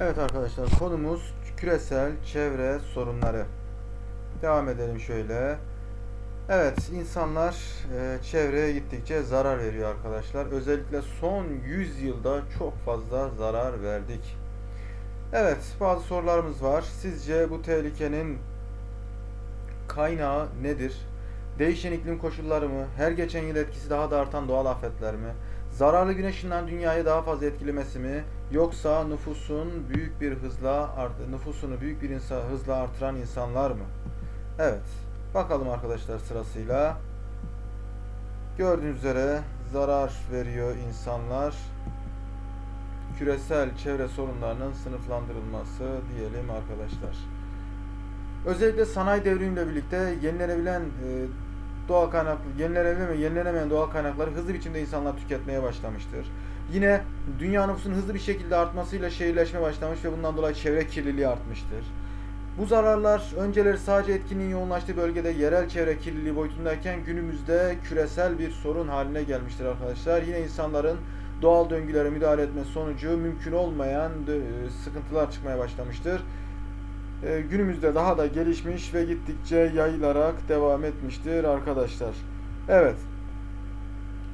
Evet arkadaşlar konumuz küresel çevre sorunları. Devam edelim şöyle. Evet insanlar e, çevreye gittikçe zarar veriyor arkadaşlar. Özellikle son 100 yılda çok fazla zarar verdik. Evet bazı sorularımız var. Sizce bu tehlikenin kaynağı nedir? Değişen iklim koşulları mı? Her geçen yıl etkisi daha da artan doğal afetler mi? Zararlı güneş ışınlarının dünyayı daha fazla etkilemesi mi? Yoksa nüfusun büyük bir hızla nüfusunu büyük bir insan hızla artıran insanlar mı? Evet. Bakalım arkadaşlar sırasıyla. Gördüğünüz üzere zarar veriyor insanlar. Küresel çevre sorunlarının sınıflandırılması diyelim arkadaşlar. Özellikle sanayi devrimiyle birlikte yenilenebilen e, doğal kaynaklı, yenilenebilen ve yenilenemeyen doğal kaynakları hızlı biçimde insanlar tüketmeye başlamıştır. Yine dünya nüfusunun hızlı bir şekilde artmasıyla şehirleşme başlamış ve bundan dolayı çevre kirliliği artmıştır. Bu zararlar önceleri sadece etkinin yoğunlaştığı bölgede yerel çevre kirliliği boyutundayken günümüzde küresel bir sorun haline gelmiştir arkadaşlar. Yine insanların doğal döngülere müdahale etme sonucu mümkün olmayan sıkıntılar çıkmaya başlamıştır. E, günümüzde daha da gelişmiş ve gittikçe yayılarak devam etmiştir arkadaşlar. Evet.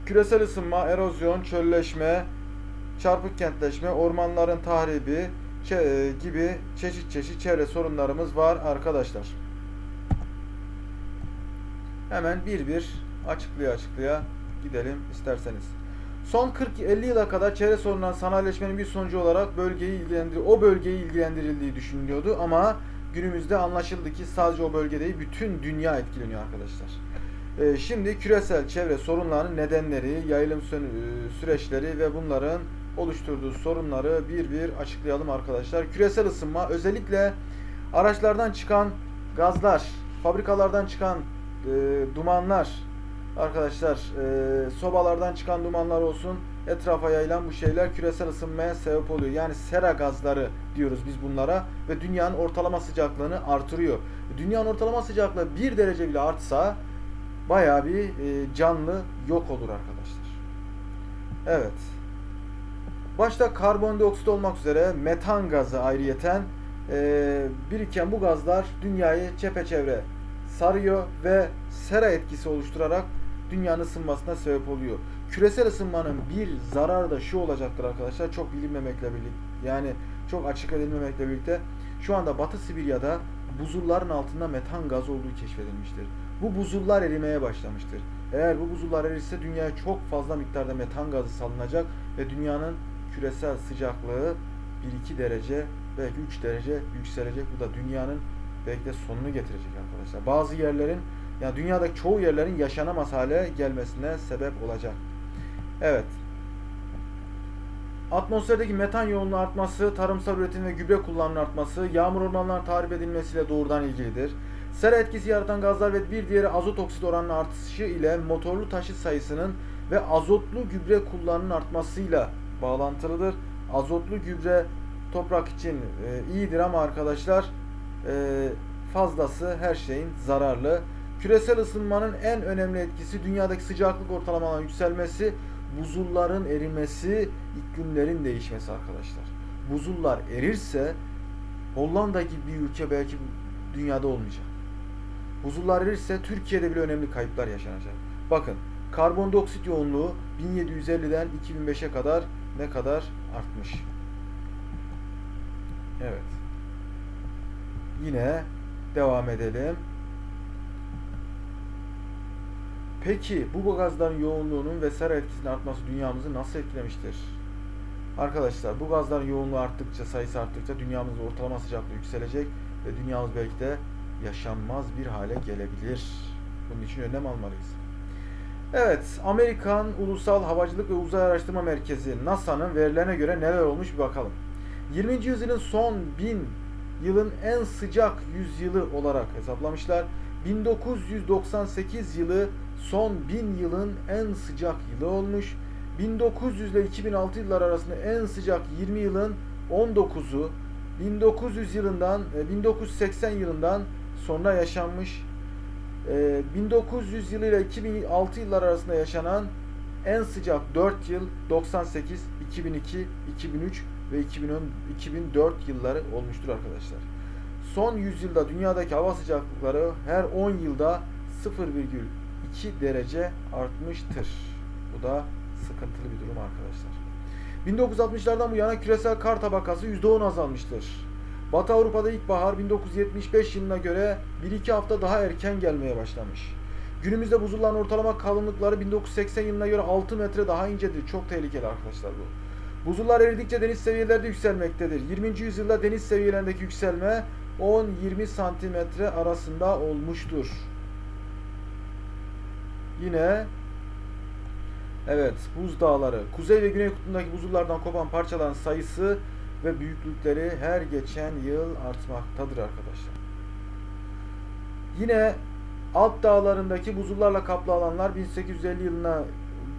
Küresel ısınma, erozyon, çölleşme, çarpık kentleşme, ormanların tahribi e, gibi çeşit çeşit çevre sorunlarımız var arkadaşlar. Hemen bir bir açıklaya açıklaya gidelim isterseniz. Son 40-50 yıla kadar çevre sorunları sanayileşmenin bir sonucu olarak bölgeyi ilgilendir o bölgeyi ilgilendirildiği düşünülüyordu ama günümüzde anlaşıldı ki sadece o bölge değil bütün dünya etkileniyor arkadaşlar. Ee, şimdi küresel çevre sorunlarının nedenleri, yayılım e, süreçleri ve bunların oluşturduğu sorunları bir bir açıklayalım arkadaşlar. Küresel ısınma özellikle araçlardan çıkan gazlar, fabrikalardan çıkan e, dumanlar, arkadaşlar e, sobalardan çıkan dumanlar olsun etrafa yayılan bu şeyler küresel ısınmaya sebep oluyor. Yani sera gazları diyoruz biz bunlara ve dünyanın ortalama sıcaklığını artırıyor. Dünyanın ortalama sıcaklığı 1 derece bile artsa bayağı bir e, canlı yok olur arkadaşlar. Evet. Başta karbondioksit olmak üzere metan gazı ayrıyeten e, biriken bu gazlar dünyayı çepeçevre sarıyor ve sera etkisi oluşturarak dünyanın ısınmasına sebep oluyor. Küresel ısınmanın bir zararı da şu olacaktır arkadaşlar. Çok bilinmemekle birlikte yani çok açık edilmemekle birlikte şu anda Batı Sibirya'da buzulların altında metan gazı olduğu keşfedilmiştir. Bu buzullar erimeye başlamıştır. Eğer bu buzullar erirse dünyaya çok fazla miktarda metan gazı salınacak ve dünyanın küresel sıcaklığı 1-2 derece belki 3 derece yükselecek. Bu da dünyanın belki de sonunu getirecek arkadaşlar. Bazı yerlerin yani dünyadaki çoğu yerlerin yaşanamaz hale gelmesine sebep olacak. Evet. Atmosferdeki metan yoğunluğu artması, tarımsal üretim ve gübre kullanımının artması, yağmur ormanlarının tahrip edilmesiyle doğrudan ilgilidir. Sera etkisi yaratan gazlar ve bir diğeri azot oksit oranının artışı ile motorlu taşıt sayısının ve azotlu gübre kullanımının artmasıyla bağlantılıdır. Azotlu gübre toprak için e, iyidir ama arkadaşlar e, fazlası her şeyin zararlı. Küresel ısınmanın en önemli etkisi dünyadaki sıcaklık ortalamalarının yükselmesi, buzulların erimesi, iklimlerin değişmesi arkadaşlar. Buzullar erirse Hollanda gibi bir ülke belki dünyada olmayacak. Buzullar erirse Türkiye'de bile önemli kayıplar yaşanacak. Bakın karbondioksit yoğunluğu 1750'den 2005'e kadar ne kadar artmış. Evet. Yine devam edelim. Peki bu gazların yoğunluğunun ve sera etkisinin artması dünyamızı nasıl etkilemiştir? Arkadaşlar bu gazların yoğunluğu arttıkça, sayısı arttıkça dünyamızın ortalama sıcaklığı yükselecek ve dünyamız belki de yaşanmaz bir hale gelebilir. Bunun için önlem almalıyız. Evet, Amerikan Ulusal Havacılık ve Uzay Araştırma Merkezi NASA'nın verilerine göre neler olmuş bir bakalım. 20. yüzyılın son 1000 yılın en sıcak yüzyılı olarak hesaplamışlar. 1998 yılı son 1000 yılın en sıcak yılı olmuş. 1900 ile 2006 yıllar arasında en sıcak 20 yılın 19'u 1900 yılından e, 1980 yılından sonra yaşanmış. E, 1900 yılı ile 2006 yıllar arasında yaşanan En sıcak 4 yıl 98, 2002, 2003 ve 2010, 2004 yılları olmuştur arkadaşlar. Son yüzyılda dünyadaki hava sıcaklıkları her 10 yılda 0,2 derece artmıştır. Bu da sıkıntılı bir durum arkadaşlar. 1960'lardan bu yana küresel kar tabakası %10 azalmıştır. Batı Avrupa'da ilkbahar 1975 yılına göre 1-2 hafta daha erken gelmeye başlamış. Günümüzde buzulların ortalama kalınlıkları 1980 yılına göre 6 metre daha incedir. Çok tehlikeli arkadaşlar bu. Buzullar eridikçe deniz seviyeleri de yükselmektedir. 20. yüzyılda deniz seviyelerindeki yükselme 10-20 santimetre arasında olmuştur. Yine evet buz dağları. Kuzey ve güney kutbundaki buzullardan kopan parçaların sayısı ve büyüklükleri her geçen yıl artmaktadır arkadaşlar. Yine alt dağlarındaki buzullarla kaplı alanlar 1850 yılına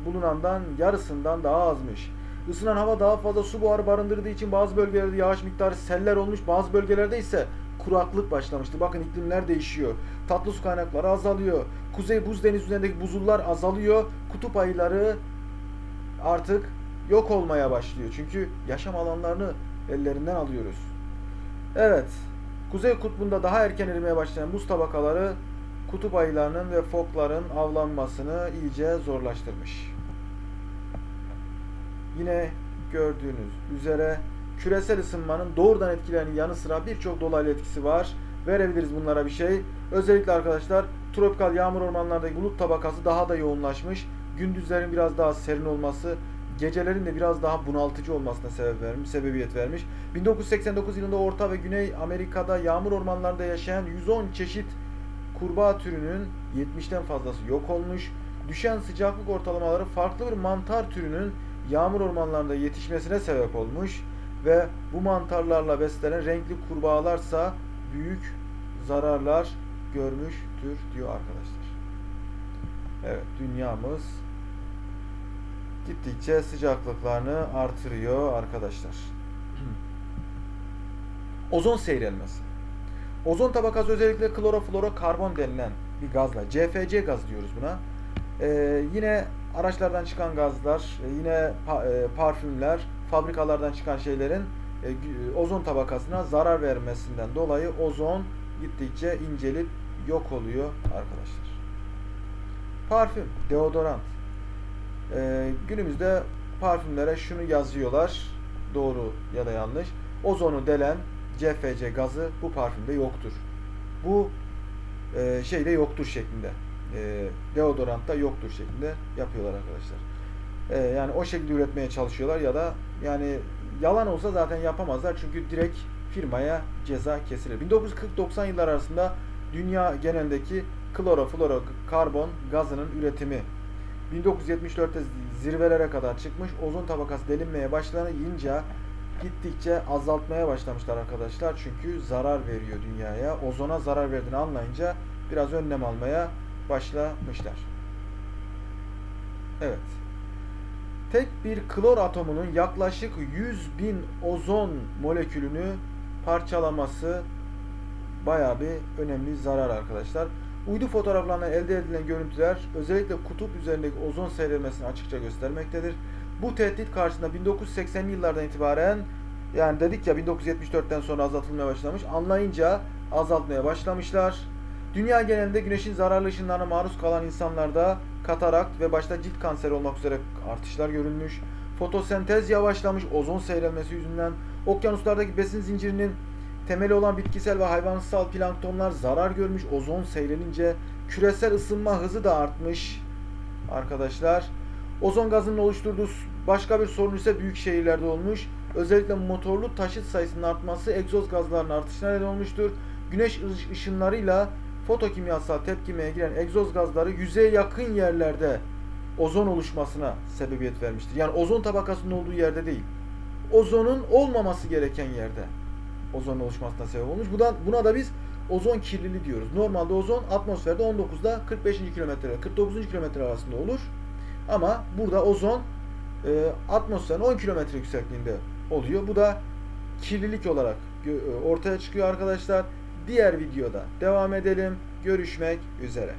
bulunandan yarısından daha azmış. Isınan hava daha fazla su buharı barındırdığı için bazı bölgelerde yağış miktarı seller olmuş, bazı bölgelerde ise kuraklık başlamıştı. Bakın iklimler değişiyor. Tatlı su kaynakları azalıyor. Kuzey buz deniz üzerindeki buzullar azalıyor. Kutup ayıları artık yok olmaya başlıyor. Çünkü yaşam alanlarını ellerinden alıyoruz. Evet. Kuzey kutbunda daha erken erimeye başlayan buz tabakaları kutup ayılarının ve fokların avlanmasını iyice zorlaştırmış. Yine gördüğünüz üzere küresel ısınmanın doğrudan etkilerinin yanı sıra birçok dolaylı etkisi var. Verebiliriz bunlara bir şey. Özellikle arkadaşlar tropikal yağmur ormanlarındaki bulut tabakası daha da yoğunlaşmış. Gündüzlerin biraz daha serin olması, gecelerin de biraz daha bunaltıcı olmasına sebep vermiş, sebebiyet vermiş. 1989 yılında Orta ve Güney Amerika'da yağmur ormanlarında yaşayan 110 çeşit kurbağa türünün 70'ten fazlası yok olmuş. Düşen sıcaklık ortalamaları farklı bir mantar türünün yağmur ormanlarında yetişmesine sebep olmuş ve bu mantarlarla beslenen renkli kurbağalarsa büyük zararlar görmüştür diyor arkadaşlar. Evet dünyamız gittikçe sıcaklıklarını artırıyor arkadaşlar. Ozon seyrelmesi. Ozon tabakası özellikle kloroflorokarbon denilen bir gazla, CFC gaz diyoruz buna. Ee, yine araçlardan çıkan gazlar, e, yine pa- e, parfümler, fabrikalardan çıkan şeylerin e, gü- ozon tabakasına zarar vermesinden dolayı ozon gittikçe incelip yok oluyor arkadaşlar. Parfüm, deodorant. Ee, günümüzde parfümlere şunu yazıyorlar. Doğru ya da yanlış. Ozonu delen CFC gazı bu parfümde yoktur. Bu e, şeyde yoktur şeklinde. E, deodorantta yoktur şeklinde yapıyorlar arkadaşlar. E, yani o şekilde üretmeye çalışıyorlar ya da yani yalan olsa zaten yapamazlar çünkü direkt firmaya ceza kesilir. 1940-90 yıllar arasında dünya genelindeki kloroflorokarbon gazının üretimi 1974'te zirvelere kadar çıkmış. Ozon tabakası delinmeye başlayınca gittikçe azaltmaya başlamışlar arkadaşlar. Çünkü zarar veriyor dünyaya. Ozona zarar verdiğini anlayınca biraz önlem almaya başlamışlar. Evet. Tek bir klor atomunun yaklaşık 100 bin ozon molekülünü parçalaması bayağı bir önemli zarar arkadaşlar. Uydu fotoğraflarından elde edilen görüntüler özellikle kutup üzerindeki ozon seyrelmesini açıkça göstermektedir. Bu tehdit karşısında 1980'li yıllardan itibaren yani dedik ya 1974'ten sonra azaltılmaya başlamış. Anlayınca azaltmaya başlamışlar. Dünya genelinde güneşin zararlı ışınlarına maruz kalan insanlarda katarakt ve başta cilt kanseri olmak üzere artışlar görülmüş. Fotosentez yavaşlamış ozon seyrelmesi yüzünden. Okyanuslardaki besin zincirinin temeli olan bitkisel ve hayvansal planktonlar zarar görmüş. Ozon seyrelince küresel ısınma hızı da artmış. Arkadaşlar ozon gazının oluşturduğu başka bir sorun ise büyük şehirlerde olmuş. Özellikle motorlu taşıt sayısının artması egzoz gazlarının artışına neden olmuştur. Güneş ış- ışınlarıyla fotokimyasal tepkimeye giren egzoz gazları yüzeye yakın yerlerde ozon oluşmasına sebebiyet vermiştir. Yani ozon tabakasının olduğu yerde değil. Ozonun olmaması gereken yerde ozon oluşmasına sebep olmuş. Buna, buna da biz ozon kirliliği diyoruz. Normalde ozon atmosferde 19'da 45. kilometre 49. kilometre arasında olur. Ama burada ozon e, atmosferin 10 kilometre yüksekliğinde oluyor. Bu da kirlilik olarak e, ortaya çıkıyor arkadaşlar. Diğer videoda devam edelim. Görüşmek üzere.